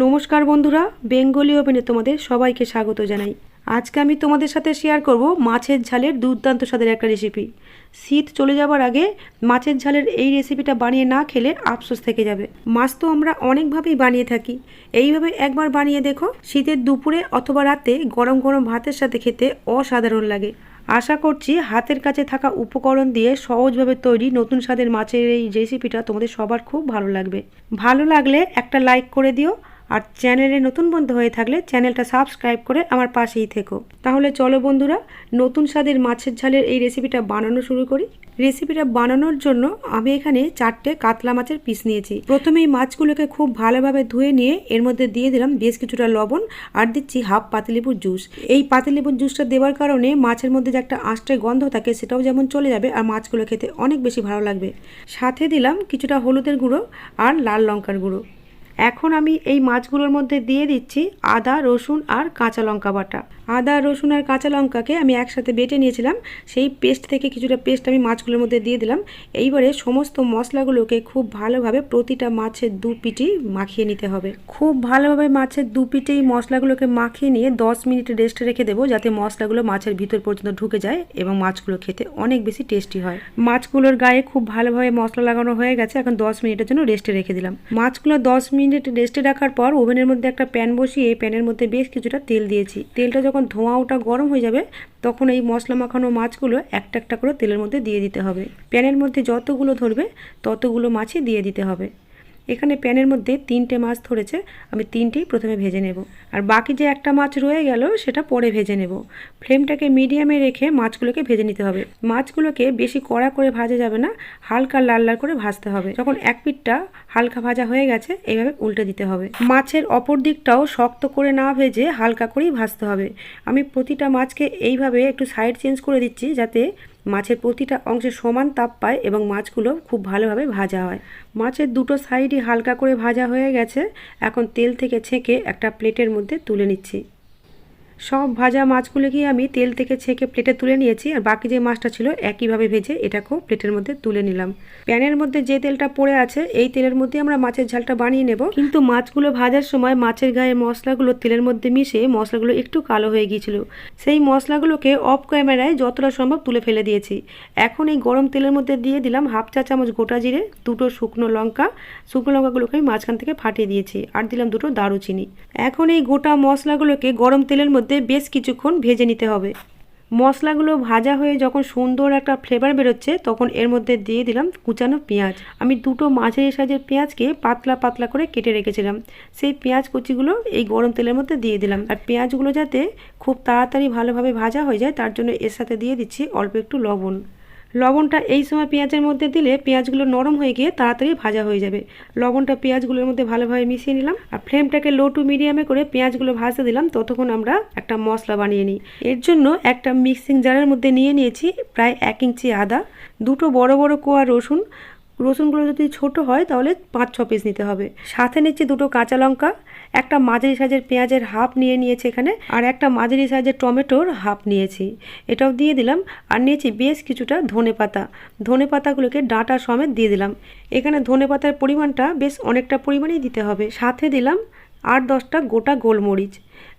নমস্কার বন্ধুরা, বেঙ্গলি ওভেনে তোমাদের সবাইকে স্বাগত জানাই। আজকে আমি তোমাদের সাথে শেয়ার করব মাছের ঝালের দুর্দান্ত স্বাদের একটা রেসিপি শীত চলে যাবার আগে মাছের ঝালের এই রেসিপিটা বানিয়ে না খেলে আফসোস থেকে যাবে। মাছ তো আমরা অনেকভাবেই বানিয়ে থাকি। এইভাবে একবার বানিয়ে দেখো, শীতের দুপুরে অথবা রাতে গরম গরম ভাতের সাথে খেতে অসাধারণ লাগে। আশা করছি হাতের কাছে থাকা উপকরণ দিয়ে সহজভাবে তৈরি নতুন স্বাদের মাছের এই রেসিপিটা তোমাদের সবার খুব ভালো লাগবে। ভালো লাগলে একটা লাইক করে দিও আর চ্যানেলে নতুন বন্ধু হয়ে থাকলে চ্যানেলটা সাবস্ক্রাইব করে আমার পাশেই থেকো। তাহলে চলো বন্ধুরা, নতুন স্বাদের মাছের ঝালের এই রেসিপিটা বানানো শুরু করি। রেসিপিটা বানানোর জন্য আমি এখানে চারটে কাতলা মাছের পিস নিয়েছি। প্রথমে এই মাছগুলোকে খুব ভালোভাবে ধুয়ে নিয়ে এর মধ্যে দিয়ে দিলাম বেশ কিছুটা লবণ আর দিচ্ছি হাফ পাতিলেবুর জুস এই পাতিলেবুর জুসটা দেওয়ার কারণে মাছের মধ্যে যে একটা আঁশটে গন্ধ থাকে সেটাও যেমন চলে যাবে আর মাছগুলো খেতে অনেক বেশি ভালো লাগবে। সাথে দিলাম কিছুটা হলুদের গুঁড়ো আর লাল লঙ্কার গুঁড়ো। এখন আমি এই মাছগুলোর মধ্যে দিয়ে দিচ্ছি আদা, রসুন আর কাঁচা লঙ্কা বাটা। আদা, রসুন আর কাঁচা লঙ্কাকে আমি একসাথে বেটে নিয়েছিলাম। সেই পেস্ট থেকে কিছুটা পেস্ট আমি মাছগুলোর মধ্যে দিয়ে দিলাম। এইবারে সমস্ত মশলাগুলোকে খুব ভালোভাবে প্রতিটা মাছের দু পিটি মাখিয়ে নিতে হবে। খুব ভালোভাবে মাছের দু পিটি মশলাগুলোকে মাখিয়ে নিয়ে দশ মিনিট রেস্টে রেখে দেবো যাতে মশলাগুলো মাছের ভিতর পর্যন্ত ঢুকে যায় এবং মাছগুলো খেতে অনেক বেশি টেস্টি হয়। মাছগুলোর গায়ে খুব ভালোভাবে মশলা লাগানো হয়ে গেছে। এখন দশ মিনিটের জন্য রেস্টে রেখে দিলাম। মাছগুলো দশ মিনিট রেস্টে রাখার পর ওভেনের মধ্যে একটা প্যান বসিয়ে প্যানের মধ্যে বেশ কিছুটা তেল দিয়েছি। তেলটা যখন ধোঁয়া ওটা গরম হয়ে যাবে, তখন এই মশলা মাখানো মাছগুলো একটা একটা করে তেলের মধ্যে দিয়ে দিতে হবে। প্যানের মধ্যে যতগুলো ধরবে, ততগুলো মাছই দিয়ে দিতে হবে। এখানে প্যানের মধ্যে তিনটে মাছ ধরেছে, আমি তিনটেই প্রথমে ভেজে নেব। আর বাকি যে একটা মাছ রয়ে গেল, সেটা পরে ভেজে নেব। ফ্লেমটাকে মিডিয়ামে রেখে মাছগুলোকে ভেজে নিতে হবে। মাছগুলোকে বেশি কড়া করে ভাজা যাবে না, হালকা লাল লাল করে ভাজতে হবে। যখন এক পিঠটা হালকা ভাজা হয়ে গেছে, এইভাবে উল্টে দিতে হবে। মাছের অপর দিকটাও শক্ত করে না ভেজে হালকা করেই ভাজতে হবে। আমি প্রতিটা মাছকে এইভাবে একটু সাইড চেঞ্জ করে দিচ্ছি, যাতে মাছের প্রতিটা অংশে সমান তাপ পায় এবং মাছগুলো খুব ভালোভাবে ভাজা হয়। মাছের দুটো সাইডই হালকা করে ভাজা হয়ে গেছে। এখন তেল থেকে ছেঁকে একটা প্লেটের মধ্যে তুলে নিচ্ছি। সব ভাজা মাছগুলোকে আমি তেল থেকে ছেঁকে প্লেটে তুলে নিয়েছি আর বাকি যে মাছটা ছিল একইভাবে ভেজে এটাকেও প্লেটের মধ্যে তুলে নিলাম। প্যানের মধ্যে যে তেলটা পড়ে আছে, এই তেলের মধ্যে আমরা মাছের ঝালটা বানিয়ে নেব। কিন্তু মাছগুলো ভাজার সময় মাছের গায়ে মশলাগুলো তেলের মধ্যে মিশে মশলাগুলো একটু কালো হয়ে গিয়েছিল। সেই মশলাগুলোকে অফ ক্যামেরায় যতটা সম্ভব তুলে ফেলে দিয়েছি। এখন এই গরম তেলের মধ্যে দিয়ে দিলাম হাফ চা চামচ গোটা জিরে, দুটো শুকনো লঙ্কা। শুকনো লঙ্কাগুলোকে আমি মাঝখান থেকে ফাটিয়ে দিয়েছি আর দিলাম দুটো দারুচিনি। এখন এই গোটা মশলাগুলোকে গরম তেলের মধ্যে বেশ কিছুক্ষণ ভেজে নিতে হবে। মশলাগুলো ভাজা হয়ে যখন সুন্দর একটা ফ্লেভার বেরোচ্ছে, তখন এর মধ্যে দিয়ে দিলাম কুচানো পেঁয়াজ। আমি দুটো মাঝারি সাইজের পেঁয়াজকে পাতলা পাতলা করে কেটে রেখেছিলাম। সেই পেঁয়াজ কুচিগুলো এই গরম তেলের মধ্যে দিয়ে দিলাম। আর পেঁয়াজগুলো যাতে খুব তাড়াতাড়ি ভালোভাবে ভাজা হয়ে যায়, তার জন্য এর সাথে দিয়ে দিচ্ছি অল্প একটু লবণ। লবণটা এই সময় পেঁয়াজের মধ্যে দিলে পেঁয়াজগুলো নরম হয়ে গিয়ে তাড়াতাড়ি ভাজা হয়ে যাবে। লবণটা পেঁয়াজগুলোর মধ্যে ভালোভাবে মিশিয়ে নিলাম আর ফ্লেমটাকে লো টু মিডিয়ামে করে পেঁয়াজগুলো ভাজতে দিলাম। ততক্ষণ আমরা একটা মশলা বানিয়ে নিই। এর জন্য একটা মিক্সিং জারের মধ্যে নিয়ে নিয়েছি প্রায় এক ইঞ্চি আদা, দুটো বড় বড় কোয়া রসুন রসুনগুলো যদি ছোট হয়, তাহলে পাঁচ, ছ পিস নিতে হবে। সাথে নিচ্ছি দুটো কাঁচা লঙ্কা, একটা মাঝারি সাইজের পেঁয়াজের হাফ নিয়ে নিয়েছি এখানে, আর একটা মাঝারি সাইজের টমেটোর হাফ নিয়েছি। এটাও দিয়ে দিলাম, আর নিয়েছি বেশ কিছুটা ধনে পাতা। ধনে পাতাগুলোকে ডাঁটা সমেত দিয়ে দিলাম। এখানে ধনে পাতার পরিমাণটা বেশ অনেকটা পরিমাণেই দিতে হবে। সাথে দিলাম আট, দশটা গোটা গোলমরিচ।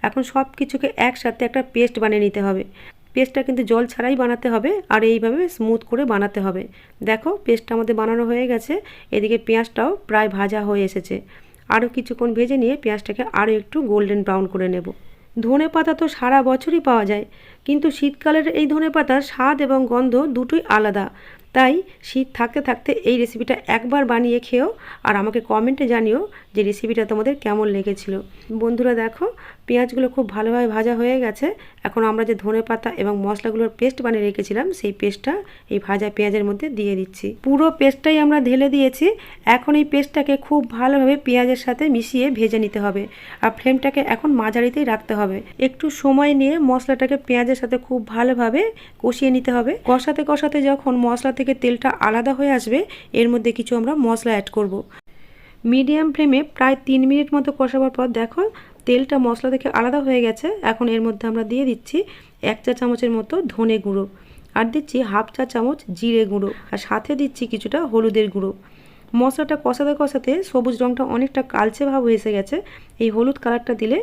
এখন সব কিছুকে একসাথে একটা পেস্ট বানিয়ে নিতে হবে। পেস্টটা কিন্তু জল ছাড়াই বানাতে হবে আর এইভাবে স্মুথ করে বানাতে হবে। দেখো, পেস্টটা আমাদের বানানো হয়ে গেছে। এদিকে পেঁয়াজটাও প্রায় ভাজা হয়ে এসেছে। আরও কিছুক্ষণ ভেজে নিয়ে পেঁয়াজটাকে আরও একটু গোল্ডেন ব্রাউন করে নেব। ধনে পাতা তো সারা বছরই পাওয়া যায়, কিন্তু শীতকালের এই ধনে পাতার স্বাদ এবং গন্ধ দুটোই আলাদা। তাই শীত থাকতে থাকতে এই রেসিপিটা একবার বানিয়ে খেও আর আমাকে কমেন্টে জানিও যে রেসিপিটা তোমাদের কেমন লেগেছিল। বন্ধুরা দেখো পেঁয়াজগুলো খুব ভালোভাবে ভাজা হয়ে গেছে। এখন আমরা যে ধনে পাতা এবং মশলাগুলোর পেস্ট বানিয়ে রেখেছিলাম, সেই পেস্টটা এই ভাজা পেঁয়াজের মধ্যে দিয়ে দিচ্ছি। পুরো পেস্টটাই আমরা ঢেলে দিয়েছি। এখন এই পেস্টটাকে খুব ভালোভাবে পেঁয়াজের সাথে মিশিয়ে ভেজে নিতে হবে আর ফ্লেমটাকে এখন মাঝারিতেই রাখতে হবে। একটু সময় নিয়ে মশলাটাকে পেঁয়াজের সাথে খুব ভালোভাবে কষিয়ে নিতে হবে। কষাতে কষাতে যখন মশলা থেকে তেলটা আলাদা হয়ে আসবে, এর মধ্যে কিছু আমরা মশলা অ্যাড করব। মিডিয়াম ফ্লেমে প্রায় তিন মিনিট মতো কষাবার পর দেখো তেলটা মশলা থেকে আলাদা হয়ে গেছে। এখন এর মধ্যে আমরা দিয়ে দিচ্ছি এক চা চামচের মতো ধনে গুঁড়ো আর দিচ্ছি হাফ চা চামচ জিরে গুঁড়ো আর সাথে দিচ্ছি কিছুটা হলুদের গুঁড়ো। মশলাটা কষাতে কষাতে সবুজ রঙটা অনেকটা কালচে ভাব এসে গেছে। এই হলুদ কালারটা দিলে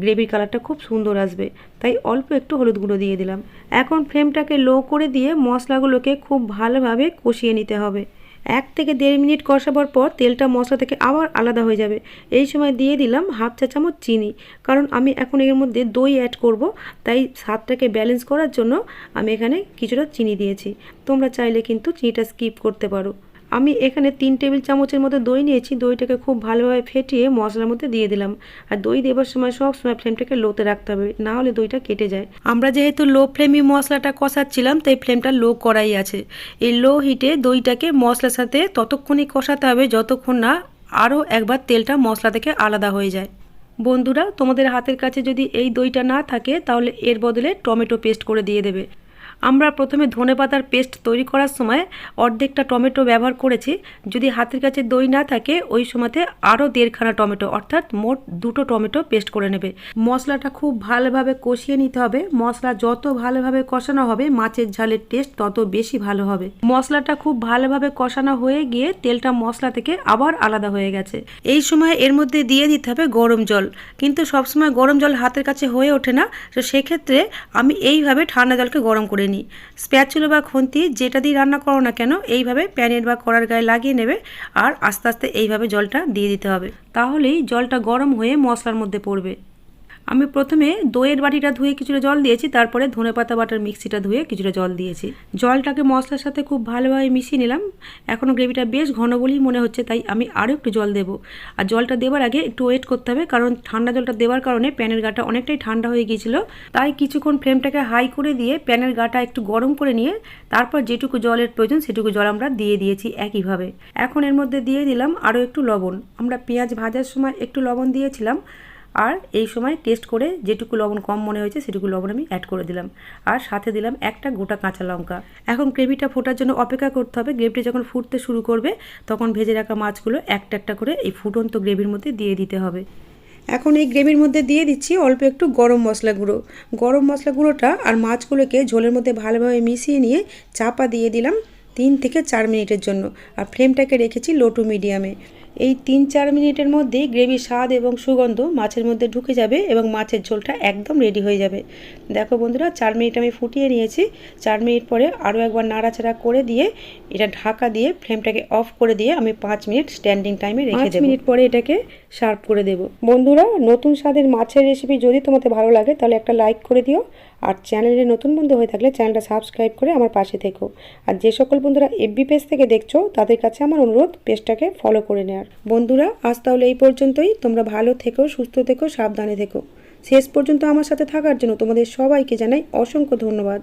গ্রেভির কালারটা খুব সুন্দর আসবে। তাই অল্প একটু হলুদ গুঁড়ো দিয়ে দিলাম। এখন ফ্লেমটাকে লো করে দিয়ে মশলাগুলোকে খুব ভালোভাবে কষিয়ে নিতে হবে। এক থেকে দেড় মিনিট কষাবার পর তেলটা মশলা থেকে আবার আলাদা হয়ে যাবে। এই সময় দিয়ে দিলাম হাফ চা চামচ চিনি। কারণ আমি এখন এর মধ্যে দই অ্যাড করব, তাই স্বাদটাকে ব্যালেন্স করার জন্য আমি এখানে কিছুটা চিনি দিয়েছি। তোমরা চাইলে কিন্তু চিনিটা স্কিপ করতে পারো। আমি এখানে তিন টেবিল চামচের মতো দই নিয়েছি। দইটাকে খুব ভালোভাবে ফেটিয়ে মশলার মধ্যে দিয়ে দিলাম। আর দই দেবার সময় সব সময় ফ্লেমটাকে লোতে রাখতে হবে, না হলে দইটা কেটে যায়। আমরা যেহেতু লো ফ্লেমে মশলাটা কষাচ্ছিলাম, তাই ফ্লেমটা লো করাই আছে। এই লো হিটে দইটাকে মশলার সাথে ততক্ষণই কষাতে হবে, যতক্ষণ না আরও একবার তেলটা মশলা থেকে আলাদা হয়ে যায়। বন্ধুরা, তোমাদের হাতের কাছে যদি এই দইটা না থাকে, তাহলে এর বদলে টমেটো পেস্ট করে দিয়ে দেবে। আমরা প্রথমে ধনে পাতার পেস্ট তৈরি করার সময় অর্ধেকটা টমেটো ব্যবহার করেছি। যদি হাতের কাছে দই না থাকে, ওই সময়তে আরও দেড়খানা টমেটো, অর্থাৎ মোট দুটো টমেটো পেস্ট করে নেবে। মশলাটা খুব ভালোভাবে কষিয়ে নিতে হবে। মশলা যত ভালোভাবে কষানো হবে, মাছের ঝালের টেস্ট তত বেশি ভালো হবে। মশলাটা খুব ভালোভাবে কষানো হয়ে গিয়ে তেলটা মশলা থেকে আবার আলাদা হয়ে গেছে। এই সময় এর মধ্যে দিয়ে দিতে হবে গরম জল। কিন্তু সবসময় গরম জল হাতের কাছে হয়ে ওঠে না, তো সেক্ষেত্রে আমি এইভাবে ঠান্ডা জলকে গরম করে নিই স্প্যাচুলো বা খুন্তি যেটা দিয়ে রান্না করো না কেন, এইভাবে প্যানের বা কড়ার গায়ে লাগিয়ে নেবে আর আস্তে আস্তে এইভাবে জলটা দিয়ে দিতে হবে। তাহলেই জলটা গরম হয়ে মশলার মধ্যে পড়বে। আমি প্রথমে দইয়ের বাটিটা ধুয়ে কিছুটা জল দিয়েছি, তারপরে ধনেপাতা বাটার মিক্সিটা ধুয়ে কিছুটা জল দিয়েছি। জলটাকে মশলার সাথে খুব ভালোভাবে মিশিয়ে নিলাম। এখনও গ্রেভিটা বেশ ঘন বলেই মনে হচ্ছে, তাই আমি আরও একটু জল দেবো। আর জলটা দেওয়ার আগে একটু ওয়েট করতে হবে, কারণ ঠান্ডা জলটা দেওয়ার কারণে প্যানের গাটা অনেকটাই ঠান্ডা হয়ে গিয়েছিল। তাই কিছুক্ষণ ফ্লেমটাকে হাই করে দিয়ে প্যানের গাটা একটু গরম করে নিয়ে, তারপর যেটুকু জলের প্রয়োজন সেটুকু জল আমরা দিয়ে দিয়েছি একইভাবে। এখন এর মধ্যে দিয়ে দিলাম আরও একটু লবণ। আমরা পেঁয়াজ ভাজার সময় একটু লবণ দিয়েছিলাম। আর এই সময় টেস্ট করে যেটুকু লবণ কম মনে হয়েছে, সেটুকু লবণ আমি অ্যাড করে দিলাম। আর সাথে দিলাম একটা গোটা কাঁচা লঙ্কা। এখন গ্রেভিটা ফোটার জন্য অপেক্ষা করতে হবে। গ্রেভিটা যখন ফুটতে শুরু করবে, তখন ভেজে রাখা মাছগুলো একটা একটা করে এই ফুটন্ত গ্রেভির মধ্যে দিয়ে দিতে হবে। এখন এই গ্রেভির মধ্যে দিয়ে দিচ্ছি অল্প একটু গরম মশলা গুঁড়ো। গরম মশলা গুঁড়োটা আর মাছগুলোকে ঝোলের মধ্যে ভালোভাবে মিশিয়ে নিয়ে চাপা দিয়ে দিলাম তিন থেকে চার মিনিটের জন্য। আর ফ্লেমটাকে রেখেছি লো টু মিডিয়ামে এই তিন চার মিনিটের মধ্যেই গ্রেভির স্বাদ এবং সুগন্ধ মাছের মধ্যে ঢুকে যাবে এবং মাছের ঝোলটা একদম রেডি হয়ে যাবে। দেখো বন্ধুরা চার মিনিট আমি ফুটিয়ে নিয়েছি। চার মিনিট পরে আরও একবার নাড়াচাড়া করে দিয়ে এটা ঢাকা দিয়ে ফ্লেমটাকে অফ করে দিয়ে আমি পাঁচ মিনিট স্ট্যান্ডিং টাইমে রেখে দেবো। মিনিট পরে এটাকে সার্ভ করে দেবো। বন্ধুরা নতুন স্বাদের মাছের রেসিপি যদি তোমাদের ভালো লাগে তাহলে একটা লাইক করে দিও। আর চ্যানেলে নতুন বন্ধু হয়ে থাকলে চ্যানেলটা সাবস্ক্রাইব করে আমার পাশে থেকো। আর যে সকল বন্ধুরা এফবি পেজ থেকে দেখছ তাদের কাছে আমার অনুরোধ পেজটাকে ফলো করে নেওয়ার। বন্ধুরা আজ তাহলে এই পর্যন্তই। তোমরা ভালো থেকো সুস্থ থেকো সাবধানে থেকো। শেষ পর্যন্ত আমার সাথে থাকার জন্য তোমাদের সবাইকে জানাই অসংখ্য ধন্যবাদ।